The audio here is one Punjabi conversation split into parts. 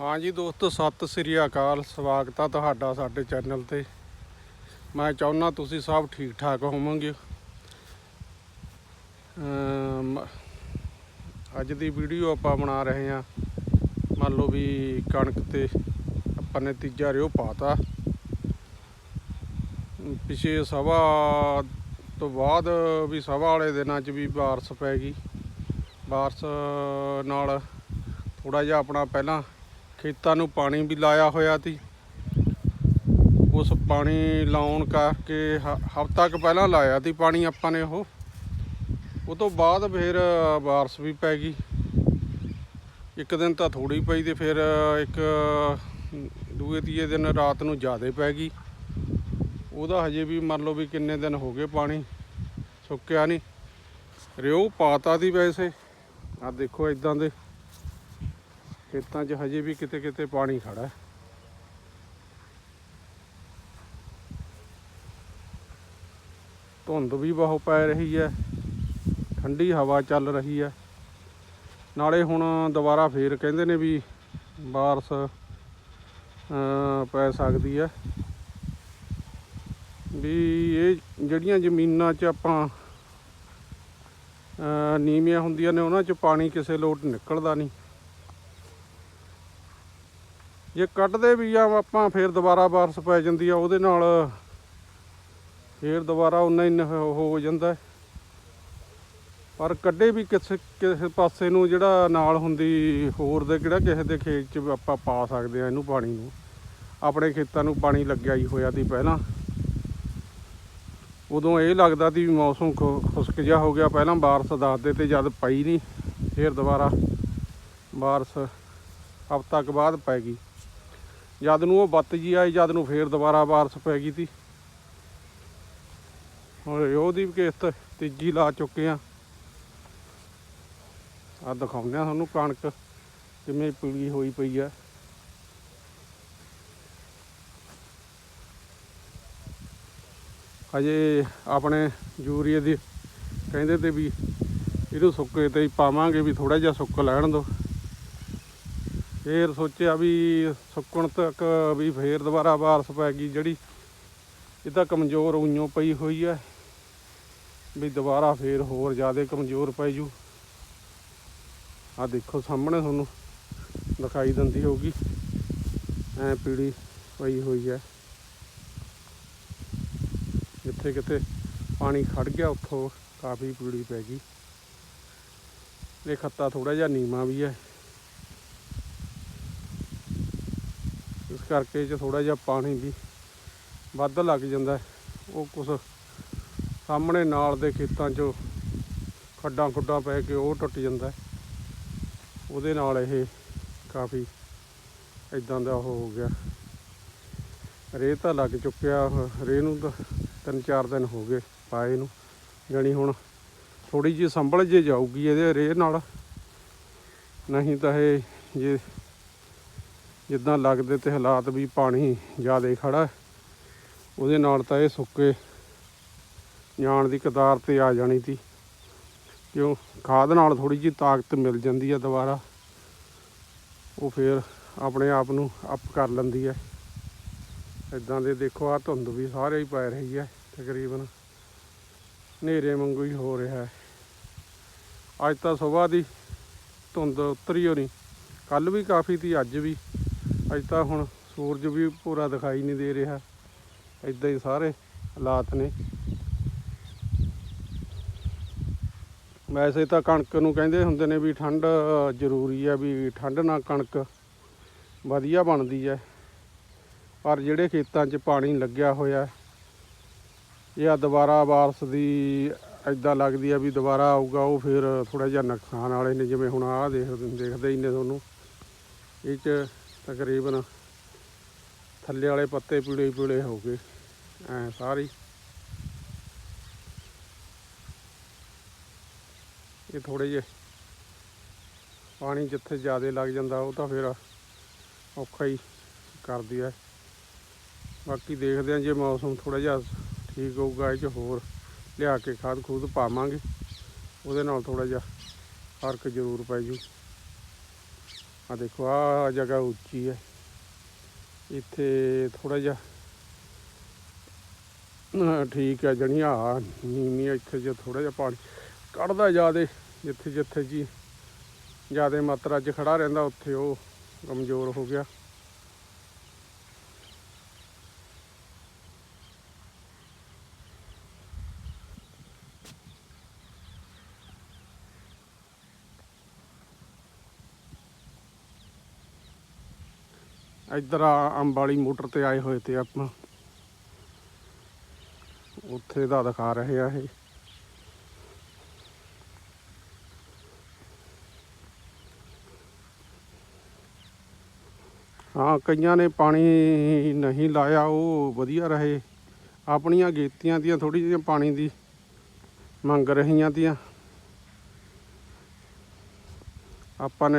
ਹਾਂਜੀ ਦੋਸਤੋ, ਸਤਿ ਸ੍ਰੀ ਅਕਾਲ। ਸਵਾਗਤ ਆ ਤੁਹਾਡਾ ਸਾਡੇ ਚੈਨਲ ਤੇ। ਮੈਂ ਚਾਹੁੰਦਾ ਤੁਸੀਂ ਸਭ ਠੀਕ ਠਾਕ ਹੋਵੋਗੇ ਅੱਜ ਦੀ ਵੀਡੀਓ ਆਪਾਂ ਬਣਾ ਰਹੇ ਹਾਂ। ਮੰਨ ਲਓ ਵੀ ਕਣਕ ਤੇ ਆਪਾਂ ਨੇ ਤੀਜਾ ਰਿਓ ਪਾਤਾ। ਪਿਛੇ ਸਵਾ ਤੋਂ ਬਾਅਦ ਵੀ ਸਵਾ ਵਾਲੇ ਦਿਨਾਂ 'ਚ ਵੀ ਬਾਰਿਸ਼ ਪੈ ਗਈ। ਬਾਰਿਸ਼ ਨਾਲ ਥੋੜਾ ਜਿਹਾ ਆਪਣਾ ਪਹਿਲਾਂ ਖੇਤਾਂ ਨੂੰ ਪਾਣੀ ਵੀ ਲਾਇਆ ਹੋਇਆ ਸੀ। ਉਸ ਪਾਣੀ ਲਾਉਣ ਕਰਕੇ ਹਫ਼ਤਾ ਕੁ ਪਹਿਲਾਂ ਲਾਇਆ ਸੀ ਪਾਣੀ ਆਪਾਂ ਨੇ ਉਹ। ਉਹ ਤੋਂ ਬਾਅਦ ਫਿਰ ਬਾਰਿਸ਼ ਵੀ ਪੈ ਗਈ। ਇੱਕ ਦਿਨ ਤਾਂ ਥੋੜੀ ਪਈ ਤੇ ਫਿਰ ਇੱਕ ਦੂਏ ਤੀਏ ਦਿਨ ਰਾਤ ਨੂੰ ਜ਼ਿਆਦਾ ਪੈ ਗਈ। ਉਹਦਾ ਹਜੇ ਵੀ ਮੰਨ ਲਓ ਵੀ ਕਿੰਨੇ ਦਿਨ ਹੋ ਗਏ ਪਾਣੀ ਸੁੱਕਿਆ ਨਹੀਂ। ਰਿਓ ਪਾਤਾ ਦੀ ਵੈਸੇ। ਆ ਦੇਖੋ ਇਦਾਂ ਦੇ। ਖੇਤਾਂ 'ਚ ਹਜੇ ਵੀ ਕਿਤੇ ਕਿਤੇ ਪਾਣੀ ਖੜਾ ਹੈ। ਧੁੰਦ ਵੀ ਬਹੁਤ ਪੈ ਰਹੀ ਹੈ। ਠੰਡੀ ਹਵਾ ਚੱਲ ਰਹੀ ਹੈ। ਨਾਲੇ ਹੁਣ ਦੁਬਾਰਾ ਫੇਰ ਕਹਿੰਦੇ ਨੇ ਵੀ ਬਾਰਸ਼ ਪੈ ਸਕਦੀ ਹੈ। ਵੀ ਇਹ ਜਿਹੜੀਆਂ ਜ਼ਮੀਨਾਂ 'ਚ ਆਪਾਂ ਨੀਵੀਆਂ ਹੁੰਦੀਆਂ ਨੇ, ਉਹਨਾਂ 'ਚ ਪਾਣੀ ਕਿਸੇ ਲੋਟ ਨਿਕਲਦਾ ਨਹੀਂ। ਜੇ ਕੱਢਦੇ ਵੀ ਆ, ਆਪਾਂ ਫੇਰ ਦੁਬਾਰਾ ਬਾਰਿਸ਼ ਪੈ ਜਾਂਦੀ ਆ, ਉਹਦੇ ਨਾਲ ਫੇਰ ਦੁਬਾਰਾ ਉਨਾ ਹੀ ਹੋ ਜਾਂਦਾ ਪਰ ਕੱਢੇ ਵੀ ਕਿਸੇ ਕਿਸੇ ਪਾਸੇ ਨੂੰ ਜਿਹੜਾ ਨਾਲ ਹੁੰਦੀ ਹੋਰ ਦੇ, ਕਿਹੜਾ ਕਿਸੇ ਦੇ ਖੇਤ 'ਚ ਆਪਾਂ ਪਾ ਸਕਦੇ ਆ ਇਹਨੂੰ ਪਾਣੀ ਨੂੰ। ਆਪਣੇ ਖੇਤਾਂ ਨੂੰ ਪਾਣੀ ਲੱਗਿਆ ਹੀ ਹੋਇਆ ਸੀ ਪਹਿਲਾਂ। ਉਦੋਂ ਇਹ ਲੱਗਦਾ ਸੀ ਵੀ ਮੌਸਮ ਖੁ- ਖੁਸ਼ਕ ਜਿਹਾ ਹੋ ਗਿਆ, ਪਹਿਲਾਂ ਬਾਰਿਸ਼ ਦੱਸਦੇ ਤੇ ਜਦ ਪਈ ਨਹੀਂ ਫੇਰ ਦੁਬਾਰਾ ਬਾਰਿਸ਼ ਹਫ਼ਤਾ ਕੁ ਬਾਅਦ ਪੈ ਗਈ। ਜਦ ਨੂੰ ਉਹ ਬੱਤ ਜੀ ਆਈ, ਜਦ ਨੂੰ ਫੇਰ ਦੁਬਾਰਾ ਬਾਰਿਸ਼ ਪੈ ਗਈ ਤੀ। ਹੁਣ ਉਹਦੀ ਵੀ ਕਿਸ਼ਤ ਤੀਜੀ ਲਾ ਚੁੱਕੇ ਆ। ਆ ਦਿਖਾਉਂਦੇ ਆ ਤੁਹਾਨੂੰ ਕਣਕ, ਕਿਵੇਂ ਪੀਲੀ ਹੋਈ ਪਈ ਆ। ਹਜੇ ਆਪਣੇ ਯੂਰੀਏ ਦੀ ਕਹਿੰਦੇ ਤੇ ਵੀ ਇਹਨੂੰ ਸੁੱਕੇ ਤੇ ਹੀ ਪਾਵਾਂਗੇ, ਵੀ ਥੋੜਾ ਜਿਹਾ ਸੁੱਕ ਲੈਣ ਦੋ। ਫੇਰ ਸੋਚਿਆ ਵੀ ਸੁੱਕਣ ਤੱਕ ਵੀ ਫੇਰ ਦੁਬਾਰਾ ਬਾਰਿਸ਼ ਪੈ ਗਈ ਜਿਹੜੀ। ਇਹ ਤਾਂ ਕਮਜ਼ੋਰ ਉਈਓ ਪਈ ਹੋਈ ਹੈ ਵੀ ਦੁਬਾਰਾ ਫੇਰ ਹੋਰ ਜ਼ਿਆਦਾ ਕਮਜ਼ੋਰ ਪੈ ਜੂ। ਆ ਦੇਖੋ ਸਾਹਮਣੇ ਤੁਹਾਨੂੰ ਦਿਖਾਈ ਦਿੰਦੀ ਹੋਊਗੀ। ਐ ਪੀੜੀ ਪਈ ਹੋਈ ਹੈ ਜਿੱਥੇ ਕਿਤੇ ਪਾਣੀ ਖੜ ਗਿਆ, ਉੱਥੋਂ ਕਾਫੀ ਪੀੜੀ ਪੈ ਗਈ। ਇਹ ਖੱਤਾ ਥੋੜਾ ਜਿਹਾ ਨੀਵਾਂ ਵੀ ਹੈ ਕਰਕੇ 'ਚ ਥੋੜਾ ਜਿਹਾ ਪਾਣੀ ਵੀ ਵੱਧ ਲੱਗ ਜਾਂਦਾ ਉਹ ਕੁਛ ਸਾਹਮਣੇ ਨਾਲ ਦੇ ਖੇਤਾਂ 'ਚੋਂ ਖੱਡਾਂ ਖੁੱਡਾਂ ਪੈ ਕੇ ਉਹ ਟੁੱਟ ਜਾਂਦਾ ਉਹਦੇ ਨਾਲ ਇਹ ਕਾਫੀ ਇਦਾਂ ਦਾ ਉਹ ਹੋ ਗਿਆ। ਰੇਹ ਤਾਂ ਲੱਗ ਚੁੱਕਿਆ ਉਹ ਰੇਹ ਨੂੰ ਤਾਂ ਤਿੰਨ ਚਾਰ ਦਿਨ ਹੋ ਗਏ ਪਾਏ ਨੂੰ। ਜਾਣੀ ਹੁਣ ਥੋੜੀ ਜਿਹੀ ਸੰਭਲ ਜੇ ਜਾਊਗੀ ਇਹਦੇ ਰੇਹ ਨਾਲ। ਨਹੀਂ ਤਾਂ ਇਹ ਜੇ ਜਿੱਦਾਂ ਲੱਗਦੇ ਤੇ ਹਾਲਾਤ ਵੀ ਪਾਣੀ ਜ਼ਿਆਦਾ ਖੜਾ ਉਹਦੇ ਨਾਲ ਤਾਂ ਇਹ ਸੁੱਕੇ ਜਾਣ ਦੀ ਕਤਾਰ ਤੇ ਆ ਜਾਣੀ ਸੀ। ਕਿਉਂ? ਖਾਦ ਨਾਲ ਥੋੜੀ ਜਿਹੀ ਤਾਕਤ ਮਿਲ ਜਾਂਦੀ ਹੈ ਦੁਬਾਰਾ। ਉਹ ਫਿਰ ਆਪਣੇ ਆਪ ਨੂੰ ਅਪ ਕਰ ਲੈਂਦੀ ਹੈ। ਇਦਾਂ ਦੇ ਦੇਖੋ ਆ ਧੁੰਦ ਵੀ ਸਾਰੇ ਹੀ ਪੈ ਰਹੀ ਹੈ, ਤਕਰੀਬਨ ਹਨੇਰੇ ਵਾਂਗੂ ਹੀ ਹੋ ਰਿਹਾ ਹੈ। ਅੱਜ ਤਾਂ ਸਵੇਰ ਦੀ ਧੁੰਦ ਉਤਰੀ ਹੋਣੀ ਕੱਲ ਵੀ ਕਾਫੀ ਤੀ ਅੱਜ ਵੀ। ਅੱਜ ਤਾਂ ਹੁਣ ਸੂਰਜ ਵੀ ਪੂਰਾ ਦਿਖਾਈ ਨਹੀਂ ਦੇ ਰਿਹਾ। ਇਦਾਂ ਹੀ ਸਾਰੇ ਹਾਲਾਤ ਨੇ। ਵੈਸੇ ਤਾਂ ਕਣਕ ਨੂੰ ਕਹਿੰਦੇ ਹੁੰਦੇ ਨੇ ਵੀ ਠੰਡ ਜ਼ਰੂਰੀ ਹੈ ਵੀ ਠੰਡ ਨਾਲ ਕਣਕ ਵਧੀਆ ਬਣਦੀ ਹੈ ਪਰ ਜਿਹੜੇ ਖੇਤਾਂ 'ਚ ਪਾਣੀ ਲੱਗਿਆ ਹੋਇਆ, ਇਹ ਆ ਦੁਬਾਰਾ ਬਾਰਸ਼ ਦੀ ਐਦਾਂ ਲੱਗਦੀ ਆ ਵੀ ਦੁਬਾਰਾ ਆਊਗਾ, ਉਹ ਫਿਰ ਥੋੜਾ ਜਿਹਾ ਨੁਕਸਾਨ ਵਾਲੇ ਨੇ ਜਿਵੇਂ ਹੁਣ ਆਹ ਦੇਖ ਦੇਖਦੇ ਹੀ ਨੇ ਤੁਹਾਨੂੰ। ਇਹ 'ਚ ਤਕਰੀਬਨ ਥੱਲੇ ਵਾਲੇ ਪੱਤੇ ਪੀਲੇ ਪੀਲੇ ਹੋ ਗਏ। ਐ ਸਾਰੀ। ਇਹ ਥੋੜੇ ਜਿਹੇ ਪਾਣੀ ਜਿੱਥੇ ਜ਼ਿਆਦਾ ਲੱਗ ਜਾਂਦਾ ਉਹ ਤਾਂ ਫਿਰ ਔਖਾ ਹੀ ਕਰਦੀ ਹੈ। ਬਾਕੀ ਦੇਖਦੇ ਹਾਂ ਜੇ ਮੌਸਮ ਥੋੜਾ ਜਿਹਾ ਠੀਕ ਹੋਊਗਾ ਇਹ 'ਚ ਹੋਰ ਲਿਆ ਕੇ ਖਾਦ ਖੂਦ ਪਾਵਾਂਗੇ। ਉਹਦੇ ਨਾਲ ਥੋੜਾ ਜਿਹਾ ਫ਼ਰਕ ਜ਼ਰੂਰ ਪੈ ਜੂ। ਆ ਦੇਖੋ ਆ ਜਗ੍ਹਾ ਉੱਚੀ ਹੈ। ਇੱਥੇ ਥੋੜਾ ਜਿਹਾ ਠੀਕ ਹੈ, ਜਣੀ ਆ ਨੀਵੀਂ ਇੱਥੇ ਜੇ ਥੋੜਾ ਜਿਹਾ ਪਾਣੀ ਕੱਢਦਾ ਜਿਆਦੇ ਜਿੱਥੇ ਜਿੱਥੇ ਜੀ ਜਿਆਦੇ ਮਾਤਰਾ 'ਚ ਖੜਾ ਰਹਿੰਦਾ, ਉੱਥੇ ਉਹ ਕਮਜ਼ੋਰ ਹੋ ਗਿਆ। ਇੱਧਰ ਆ ਅੰਬ ਵਾਲੀ ਮੋਟਰ ਤੇ ਆਏ ਹੋਏ ਤੇ ਆਪਾਂ। ਉੱਥੇ ਦਾ ਦਿਖਾ ਰਹੇ ਆ ਇਹ। ਹਾਂ, ਕਈਆਂ ਨੇ ਪਾਣੀ ਨਹੀਂ ਲਾਇਆ, ਉਹ ਵਧੀਆ ਰਹੇ। ਆਪਣੀਆਂ ਗੇਤੀਆਂ ਦੀਆਂ ਥੋੜੀ ਜਿਹੀ ਪਾਣੀ ਦੀ ਮੰਗ ਰਹੀਆਂ ਤੀਆਂ। ਆਪਾਂ ਨੇ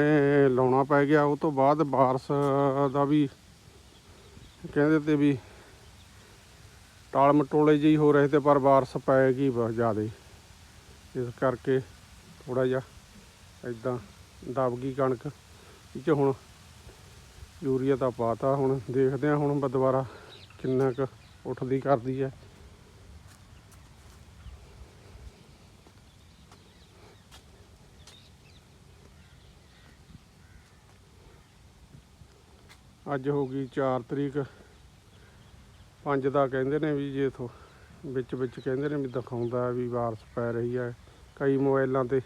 ਲਾਉਣਾ ਪੈ ਗਿਆ। ਉਹ ਤੋਂ ਬਾਅਦ ਬਾਰਸ ਦਾ ਵੀ ਕਹਿੰਦੇ ਤੇ ਵੀ ਟਾਲ ਮਟੋਲੇ ਜਿਹੀ ਹੋ ਰਹੇ ਤੇ ਪਰ ਬਾਰਸ ਗਈ ਬਹੁਤ ਜ਼ਿਆਦਾ। ਇਸ ਕਰਕੇ ਥੋੜਾ ਜਿਹਾ ਇਦਾਂ ਦਬ ਗਈ ਕਣਕ। ਇਹ 'ਚ ਹੁਣ ਯੂਰੀਆ ਤਾਂ ਪਾਤਾ। ਹੁਣ ਦੇਖਦੇ ਆ ਹੁਣ ਬ- ਦੁਬਾਰਾ ਕਿੰਨਾ ਕੁ ਉੱਠਦੀ ਕਰਦੀ ਹੈ। ਅੱਜ ਹੋ ਗਈ 4 ਤਰੀਕ। 5 ਦਾ ਕਹਿੰਦੇ ਨੇ ਵੀ ਜੇ ਥੋ ਵਿੱਚ ਵਿੱਚ ਕਹਿੰਦੇ ਨੇ ਵੀ ਦਿਖਾਉਂਦਾ ਵੀ ਬਾਰਿਸ਼ ਪੈ ਰਹੀ ਹੈ। ਕਈ ਮੋਬਾਈਲਾਂ ਤੇ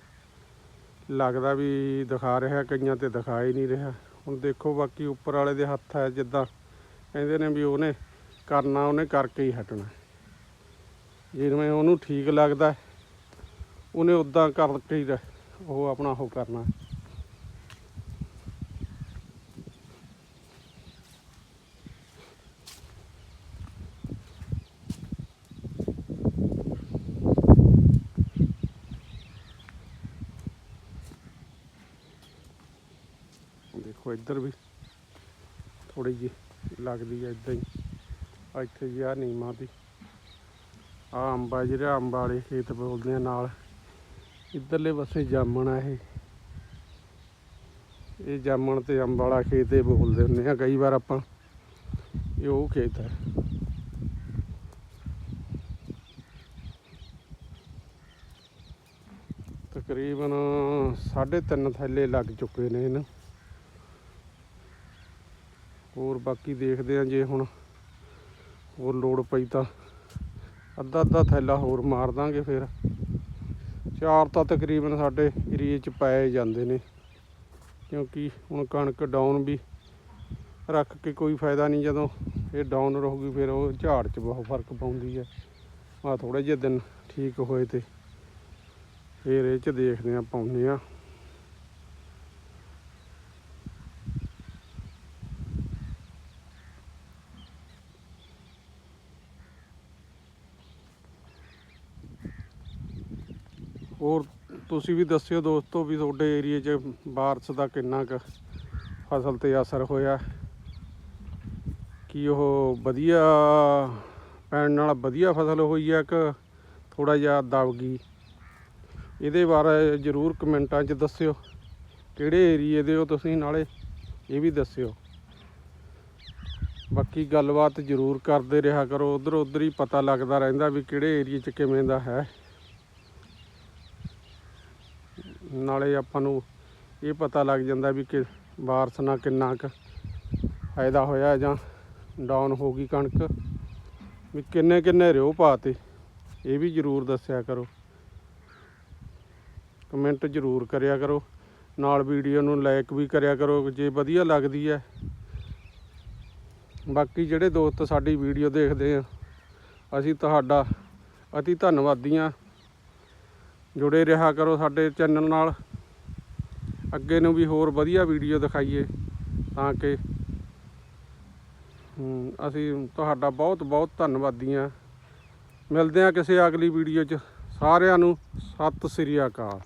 ਲੱਗਦਾ ਵੀ ਦਿਖਾ ਰਿਹਾ, ਕਈਆਂ ਤੇ ਦਿਖਾ ਹੀ ਨਹੀਂ ਰਿਹਾ। ਹੁਣ ਦੇਖੋ ਬਾਕੀ ਉੱਪਰ ਵਾਲੇ ਦੇ ਹੱਥ ਹੈ ਜਿੱਦਾਂ ਕਹਿੰਦੇ ਨੇ ਵੀ ਉਹਨੇ ਕਰਨਾ, ਉਹਨੇ ਕਰਕੇ ਹੀ ਹਟਣਾ। ਜਿਵੇਂ ਉਹਨੂੰ ਠੀਕ ਲੱਗਦਾ, ਉਹਨੇ ਉਦਾਂ ਕਰਕੇ ਹੀ ਰਹਿ- ਉਹ ਆਪਣਾ ਉਹ ਕਰਨਾ ਦੇਖੋ ਇੱਧਰ ਵੀ ਥੋੜੀ ਜਿਹੀ ਲੱਗਦੀ ਹੈ ਇਦਾਂ ਹੀ। ਇੱਥੇ ਜੀ ਆ ਨੀਮਾ ਦੀ ਆ ਅੰਬਾ ਜਿਹੜਾ ਅੰਬ ਵਾਲੇ ਖੇਤ ਬੋਲਦੇ ਆ ਨਾਲ। ਇੱਧਰਲੇ ਪਾਸੇ ਜਾਮਣ ਆ ਇਹ। ਇਹ ਜਾਮਣ ਤੇ ਅੰਬ ਵਾਲਾ ਖੇਤ ਇਹ ਬੋਲਦੇ ਹੁੰਦੇ ਆ ਕਈ ਵਾਰ ਆਪਾਂ। ਇਹ ਉਹ ਖੇਤ ਹੈ ਤਕਰੀਬਨ 3.5 ਥੈਲੇ ਲੱਗ ਚੁੱਕੇ ਨੇ ਇਹਨੂੰ। ਹੋਰ ਬਾਕੀ ਦੇਖਦੇ ਆ ਜੇ ਹੁਣ ਹੋਰ ਲੋੜ ਪਈ ਤਾਂ ਅੱਧਾ ਅੱਧਾ ਥੈਲਾ ਹੋਰ ਮਾਰ ਦਾਂਗੇ ਫਿਰ। ਚਾਰ ਤਾਂ ਤਕਰੀਬਨ ਸਾਡੇ ਏਰੀਏ 'ਚ ਪਏ ਜਾਂਦੇ ਨੇ, ਕਿਉਂਕਿ ਹੁਣ ਕਣਕ ਡਾਊਨ ਵੀ ਰੱਖ ਕੇ ਕੋਈ ਫਾਇਦਾ ਨਹੀਂ ਜਦੋਂ ਇਹ ਡਾਊਨ ਰਹੂਗੀ ਫਿਰ ਉਹ ਝਾੜ 'ਚ ਬਹੁਤ ਫ਼ਰਕ ਪਾਉਂਦੀ ਹੈ। ਆ ਥੋੜੇ ਜਿਹੇ ਦਿਨ ਠੀਕ ਹੋਏ ਤੇ ਫਿਰ ਇਹ 'ਚ ਦੇਖਦੇ ਆ, ਪਾਉਂਦੇ ਆ। ਹੋਰ ਤੁਸੀਂ ਵੀ ਦੱਸਿਓ ਦੋਸਤੋ ਵੀ ਤੁਹਾਡੇ ਏਰੀਏ 'ਚ ਬਾਰਿਸ਼ ਦਾ ਕਿੰਨਾ ਕੁ ਫਸਲ ਤੇ ਅਸਰ ਹੋਇਆ। ਕੀ ਉਹ ਵਧੀਆ ਪੈਣ ਨਾਲ ਵਧੀਆ ਫਸਲ ਹੋਈ ਹੈ ਕਿ ਥੋੜਾ ਜਿਹਾ ਦਬ ਗਈ? ਇਹਦੇ ਬਾਰੇ ਜਰੂਰ ਕਮੈਂਟਾਂ 'ਚ ਦੱਸਿਓ। ਕਿਹੜੇ ਏਰੀਏ ਦੇ ਹੋ ਤੁਸੀਂ ਨਾਲੇ ਇਹ ਵੀ ਦੱਸਿਓ। ਬਾਕੀ ਗੱਲਬਾਤ ਜਰੂਰ ਕਰਦੇ ਰਿਹਾ ਕਰੋ। ਉਧਰ ਉਧਰ ਹੀ ਪਤਾ ਲੱਗਦਾ ਰਹਿੰਦਾ ਵੀ ਕਿਹੜੇ ਏਰੀਏ 'ਚ ਕਿਵੇਂ ਦਾ ਹੈ। ਨਾਲੇ ਆਪਾਂ ਨੂੰ ਇਹ ਪਤਾ ਲੱਗ ਜਾਂਦਾ ਵੀ ਕਿ ਬਾਰਿਸ਼ ਨਾਲ ਕਿੰਨਾ ਕੁ ਫਾਇਦਾ ਹੋਇਆ ਜਾਂ ਡਾਊਨ ਹੋ ਗਈ ਕਣਕ। ਵੀ ਕਿੰਨੇ ਕਿੰਨੇ ਰਿਓ ਪਾਤੇ, ਇਹ ਵੀ ਜਰੂਰ ਦੱਸਿਆ ਕਰੋ। ਕਮੈਂਟ ਜਰੂਰ ਕਰਿਆ ਕਰੋ। ਨਾਲ ਵੀਡੀਓ ਨੂੰ ਲਾਈਕ ਵੀ ਕਰਿਆ ਕਰੋ, ਜੇ ਵਧੀਆ ਲੱਗਦੀ ਹੈ। ਬਾਕੀ ਜਿਹੜੇ ਦੋਸਤ ਸਾਡੀ ਵੀਡੀਓ ਦੇਖਦੇ ਆ, ਅਸੀਂ ਤੁਹਾਡਾ ਅਤੀ ਧੰਨਵਾਦੀ ਹਾਂ। ਜੁੜੇ ਰਿਹਾ ਕਰੋ ਸਾਡੇ ਚੈਨਲ ਨਾਲ। ਅੱਗੇ ਨੂੰ ਵੀ ਹੋਰ ਵਧੀਆ ਵੀਡੀਓ ਦਿਖਾਈਏ ਤਾਂ ਕਿ ਅਸੀਂ ਤੁਹਾਡਾ ਬਹੁਤ ਬਹੁਤ ਧੰਨਵਾਦੀ ਹਾਂ। ਮਿਲਦੇ ਹਾਂ ਕਿਸੇ ਅਗਲੀ ਵੀਡੀਓ 'ਚ। ਸਾਰਿਆਂ ਨੂੰ ਸਤਿ ਸ੍ਰੀ ਅਕਾਲ।